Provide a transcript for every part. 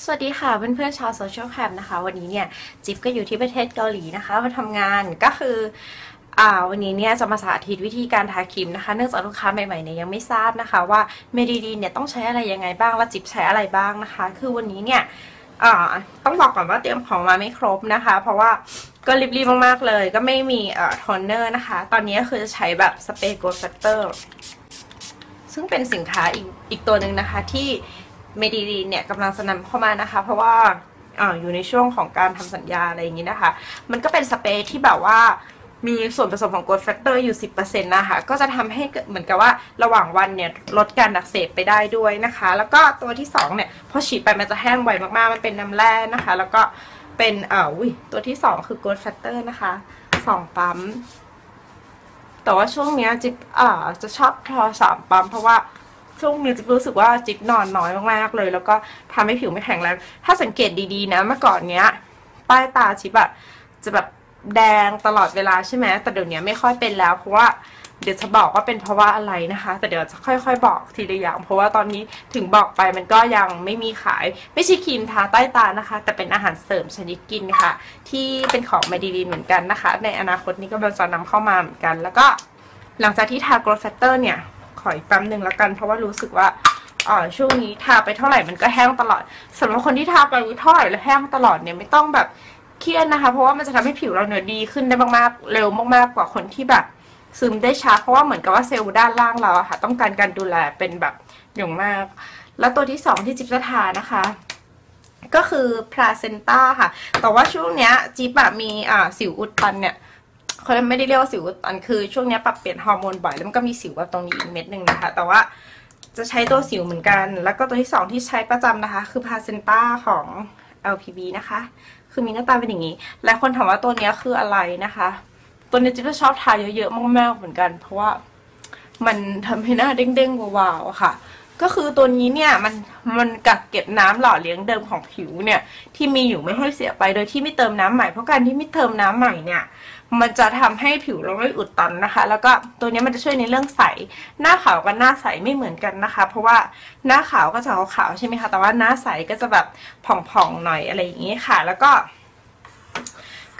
สวัสดีค่ะเพื่อนๆชาวโซเชียลแคมนะคะ วันนี้เนี่ย จิ๊บก็อยู่ที่ประเทศเกาหลีนะคะมาทำงานก็คืออ่าวันนี้เนี่ยจะมาสาธิตวิธีการทาครีมนะคะ เนื่องจากลูกค้าใหม่ๆเนี่ยยังไม่ทราบนะคะ ว่าเมดิดีเนี่ยต้องใช้อะไรยังไงบ้างและจิ๊บใช้อะไรบ้างนะคะ คือวันนี้เนี่ยอ่าต้องบอกก่อนว่าเตรียมของมาไม่ครบนะคะ เพราะว่าก็รีบๆมากๆเลย ก็ไม่มีเอ่อโทนเนอร์นะคะ ตอนนี้คือจะใช้แบบสเปรย์โกลด์แฟตเตอร์ซึ่งเป็นสินค้าอีกอีกตัวหนึ่งนะคะที่ เมดิลีนเนี่ยกำลังจะนำเข้ามานะคะ เพราะว่าออยู่ในช่วงของการทำสัญญาอะไรอย่างนี้นะคะ มันก็เป็นสเปรย์ที่แบบว่ามีส่วนผสมของ growth factor อยู่ 10%นะคะ ก็จะทำให้เหมือนกับว่าระหว่างวันเนี่ยลดการอักเสบไปได้ด้วยนะคะ แล้วก็ตัวที่2เนี่ยพอฉีดไปมันจะแห้งไวมากๆ มันเป็นน้ำแร่นะคะ แล้วก็เป็นเอ่ออุ้ยตัวที่ 2 คือ growth factor นะคะ 2 ปั๊ม แต่ว่าช่วงนี้จิ๊บอ่าจะชอบพอสามปั๊มเพราะว่า ช่วงนี้จิ๊บรู้สึกว่าจิ๊บนอนน้อยมากๆเลย แล้วก็ทำให้ผิวไม่แข็งแรงถ้าสังเกตดีๆนะเมื่อก่อนเนี้ยใต้ตาจิ๊บอะจะแบบแดงตลอดเวลาใช่ไหมแต่เดี๋ยวนี้ไม่ค่อยเป็นแล้วเพราะว่าเดี๋ยวจะบอกว่าเป็นเพราะว่าอะไรนะคะ แต่เดี๋ยวจะค่อย ๆ บอกทีละอย่าง เพราะว่าตอนนี้ถึงบอกไปมันก็ยังไม่มีขาย ไม่ใช่ครีมทาใต้ตานะคะ แต่เป็นอาหารเสริมชนิดกินค่ะ ที่เป็นของมาดีดีเหมือนกันนะคะ ในอนาคตนี้ก็จะนำเข้ามาเหมือนกัน แล้วก็หลังจากที่ทา growth factor เนี่ย ขออีกแป๊บหนึ่งแล้วกัน เพราะว่ารู้สึกว่าอ่าช่วงนี้ทาไปเท่าไหร่มันก็แห้งตลอดสำหรับคนที่ทาไปเท่าไหร่แล้วแห้งตลอดเนี่ยไม่ต้องแบบเครียดนะคะ เพราะว่ามันจะทำให้ผิวเราเนี่ยดีขึ้นได้มากๆ เร็วมากๆกว่าคนที่แบบซึมได้ช้าเพราะว่าเหมือนกับว่าเซลล์ด้านล่างเราอะค่ะ ต้องการการดูแลเป็นแบบอย่างมาก แล้วตัวที่สองที่จิ๊บจะทานะคะ ก็คือพลาเซนต้าค่ะ แต่ว่าช่วงเนี้ยจิ๊บแบบมีอ่าสิวอุดตันเนี่ย เขาไม่ได้เรียกว่าสิวอันคือช่วงนี้ปรับเปลี่ยนฮอร์โมนบ่อยแล้วมันก็มีสิวแบบตรงนี้อีกเม็ดหนึ่งนะคะ แต่ว่าจะใช้ตัวสิวเหมือนกัน แล้วก็ตัวที่สองที่ใช้ประจำนะคะ คือพาเซนต้าของ LPB นะคะ คือมีหน้าตาเป็นอย่างนี้ หลายคนถามว่าตัวนี้คืออะไรนะคะ ตัวนี้จิ๊บจะชอบทาเยอะๆมากๆเหมือนกัน เพราะว่ามันทำให้หน้าเด้งๆวาวๆค่ะ ก็คือตัวนี้เนี่ยมันมันกักเก็บน้ำหล่อเลี้ยงเดิมของผิวเนี่ยที่มีอยู่ไม่ให้เสียไป โดยที่ไม่เติมน้ำใหม่ เพราะการที่ไม่เติมน้ำใหม่เนี่ย มันจะทำให้ผิวเราไม่อุดตันนะคะ แล้วก็ตัวนี้มันจะช่วยในเรื่องใส หน้าขาวกับหน้าใสไม่เหมือนกันนะคะ เพราะว่าหน้าขาวก็จะขาวๆใช่ไหมคะ แต่ว่าหน้าใสก็จะแบบผ่องๆหน่อยอะไรอย่างนี้ค่ะ แล้วก็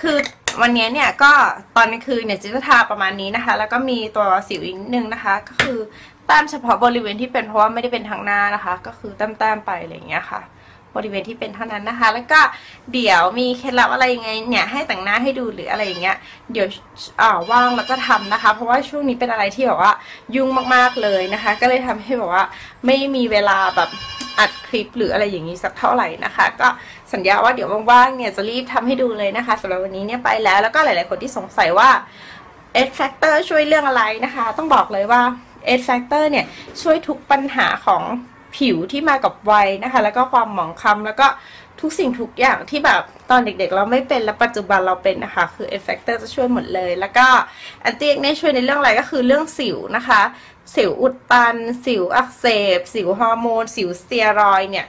คือวันนี้เนี่ยก็ตอนกลางคืนเนี่ยจิจะทาประมาณนี้นะคะ แล้วก็มีตัวสิวอีกนิดนึงนะคะ ก็คือแต้มเฉพาะบริเวณที่เป็นเพราะว่าไม่ได้เป็นทางหน้านะคะ ก็คือแต้มๆไปอะไรอย่างเงี้ยค่ะ บริเวณที่เป็นเท่านั้นนะคะ แล้วก็เดี๋ยวมีเคล็ดลับอะไรยังไงเนี่ยให้แต่งหน้าให้ดูหรืออะไรอย่างเงี้ยเดี๋ยวว่างแล้วจะทำนะคะ เพราะว่าช่วงนี้เป็นอะไรที่แบบว่ายุ่งมากๆเลยนะคะ ก็เลยทำให้แบบว่าไม่มีเวลาแบบอัดคลิปหรืออะไรอย่างนี้สักเท่าไหร่นะคะ ก็สัญญาว่าเดี๋ยวว่างๆเนี่ยจะรีบทำให้ดูเลยนะคะสำหรับวันนี้เนี่ยไปแล้วแล้วก็หลาย ๆ คนที่สงสัยว่า e d factor ช่วยเรื่องอะไรนะคะ ต้องบอกเลยว่า e d factor เนี่ยช่วยทุกปัญหาของ ผิวที่มากับวัยนะคะ แล้วก็ความหมองคล้ำแล้วก็ทุกสิ่งทุกอย่างที่แบบตอนเด็กๆ เราไม่เป็นและปัจจุบันเราเป็นนะคะ คือ e d factor จะช่วยหมดเลย แล้วก็ anti acne ช่วยในเรื่องอะไรก็คือเรื่องสิวนะคะ สิวอุดตัน สิวอักเสบ สิวฮอร์โมน สิวสเตียรอยเนี่ย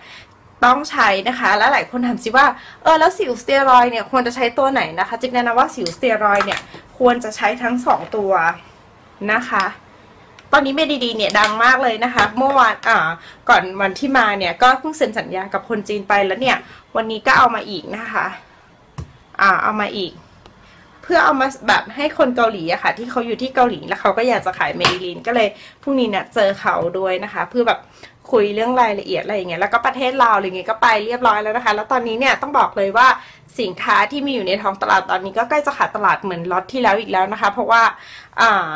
ต้องใช้นะคะ แล้วหลายคนถามสิว่าเออแล้วสิวสเตียรอยเนี่ยควรจะใช้ตัวไหนนะคะ จิ๊กแนะนำว่าสิวสเตียรอยเนี่ยควรจะใช้ทั้งสองตัวนะคะ ตอนนี้เมดีดีเนี่ยดังมากเลยนะคะ เมื่อวานอ่าก่อนวันที่มาเนี่ยก็เพิ่งเซ็นสัญญากับคนจีนไปแล้วเนี่ย วันนี้ก็เอามาอีกนะคะ อ่าเอามาอีก เพื่อเอามาแบบให้คนเกาหลีอะค่ะ ที่เขาอยู่ที่เกาหลีแล้วเขาก็อยากจะขายเมดิลีนก็เลยพรุ่งนี้เนี่ยเจอเขาด้วยนะคะ เพื่อแบบคุยเรื่องรายละเอียดอะไรอย่างเงี้ยแล้วก็ประเทศลาวอะไรเงี้ยก็ไปเรียบร้อยแล้วนะคะ แล้วตอนนี้เนี่ยต้องบอกเลยว่าสินค้าที่มีอยู่ในท้องตลาดตอนนี้ก็ใกล้จะขาดตลาดเหมือนล็อตที่แล้วอีกแล้วนะคะ เพราะว่าอ่า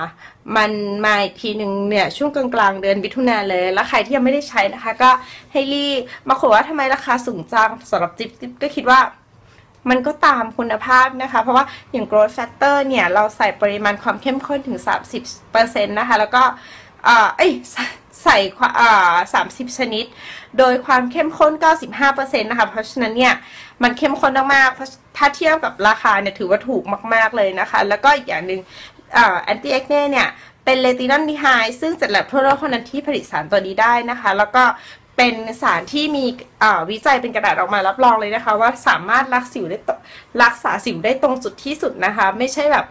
มันมาอีกทีหนึ่งเนี่ยช่วงกลางๆเดือนมิถุนาเลย แล้วใครที่ยังไม่ได้ใช้นะคะ ก็ให้รีบมาขอว่าทำไมราคาสูงจังสำหรับจิ๊บจิ๊บก็คิดว่ามันก็ตามคุณภาพนะคะ เพราะว่าอย่าง growth factor เนี่ย เราใส่ปริมาณความเข้มข้นถึง 30%นะคะ แล้วก็อ่าเอ้ยใส่อ่า30ชนิด โดยความเข้มข้น 95%นะคะ เพราะฉะนั้นเนี่ย มันเข้มข้นมากๆเพราะถ้าเทียบกับราคาเนี่ยถือว่าถูกมาก ๆ เลยนะคะ แล้วก็อีกอย่างหนึ่ง แอ่า anti acne เนี่ย เป็นเลตินอลดีไฮซึ่งเสร็จแล้วทั่วโลกคนนั้นที่ผลิตสารตัวนี้ได้นะคะ แล้วก็เป็นสารที่มีวิจัยเป็นกระดาษออกมารับรองเลยนะคะ ว่าสามารถรักสิวได้รักษาสิวได้ตรงจุดที่สุดนะคะ ไม่ใช่แบบ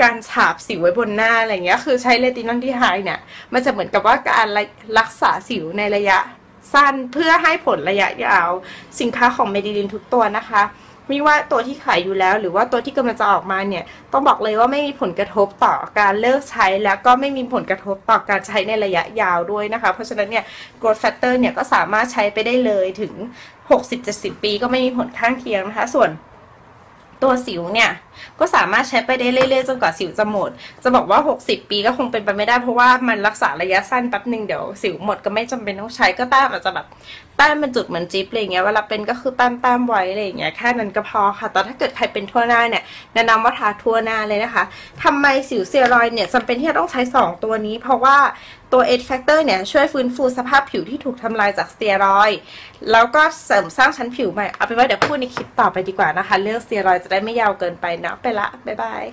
การฉาบสิวไว้บนหน้าอะไรเงี้ยคือใช้เลตินอลดีไฮเนี่ยมันจะเหมือนกับว่าการรักษาสิวในระยะสั้นเพื่อให้ผลระยะยาว สินค้าของเมดิลินทุกตัวนะคะ ไม่ว่าตัวที่ขายอยู่แล้ว หรือว่าตัวที่กำลังจะออกมาเนี่ยต้องบอกเลยว่าไม่มีผลกระทบต่อการเลิกใช้แล้วก็ไม่มีผลกระทบต่อการใช้ในระยะยาวด้วยนะคะ เพราะฉะนั้นเนี่ย growth factor เนี่ยก็สามารถใช้ไปได้เลยถึง 60-70 ปีก็ไม่มีผลข้างเคียงนะคะ ส่วนตัวสิวเนี่ยก็สามารถใช้ไปได้เรื่อยๆจนกว่าสิวจะหมด จะบอกว่า 60 ปีก็คงเป็นไปไม่ได้เพราะว่ามันรักษาระยะสั้นแป๊บหนึ่งเดี๋ยวสิวหมดก็ไม่จำเป็นต้องใช้ก็ต้มอาจจะแบบ แต้มเป็นจุดเหมือนจิ๊บอะไรเงี้ยเวลาเป็นก็คือแต้มแต้มไว้อะไรเงี้ยแค่นั้นก็พอค่ะแต่ถ้าเกิดใครเป็นทั่วหน้าเนี่ยแนะนำว่าทาทั่วหน้าเลยนะคะทำไมสิวเซียรอยเนี่ยจำเป็นที่จะต้องใช้ 2 ตัวนี้ เพราะว่าตัว Edge Factor เนี่ยช่วยฟื้นฟูสภาพผิวที่ถูกทำลายจากสเตียรอยแล้วก็เสริมสร้างชั้นผิวใหม่ เอาเป็นว่าเดี๋ยวพูดในคลิปต่อไปดีกว่านะคะ เรื่องสเตียรอยจะได้ไม่ยาวเกินไปนะไปละ บ๊ายบาย